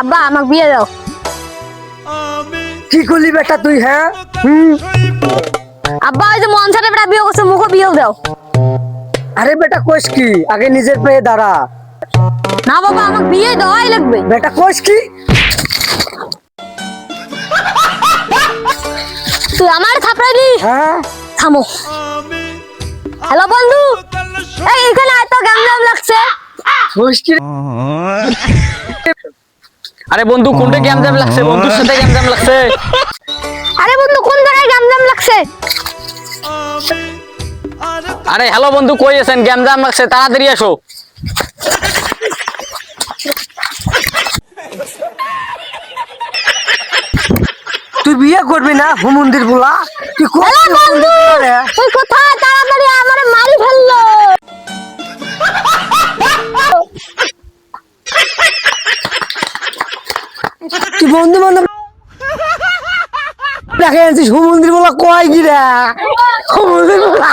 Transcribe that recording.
আব্বা আমাকে বিয়ে দাও কি করলি বেটা তুই হ্যাঁ হুম আব্বা ওই যে মনসাটা বেটা বিয়ে করছে মুখে বিয়েও দাও আরে বেটা কোষ কি আগে নিজের পায়ে দাঁড়া না বাবা আমাকে বিয়ে দেওয়াই লাগবে বেটা কোষ কি তুই আমার থাপড়াইলি হ্যাঁ থামো হ্যালো বন্ধু এই এখানে এত গ্যামলাম লাগছে কোষ কি আরে বন্ধু কোনটা গেম জ্যাম লাগছে? বন্ধুর সাথে গেম জ্যাম লাগছে। আরে বন্ধু কোন জায়গায় গ্যামলাম লাগছে? আরে হ্যালো বন্ধু কই আছেন? গেম জ্যাম লাগছে তাড়াতাড়ি আসো। তুই বিয়ে করবি না হুমন্দির বলা? তুই কোথায়? তুই বন্ধু বান্ধব দেখে যাচ্ছে সমুদ্রের বলা কয় গিরা? সমুদ্রের বলা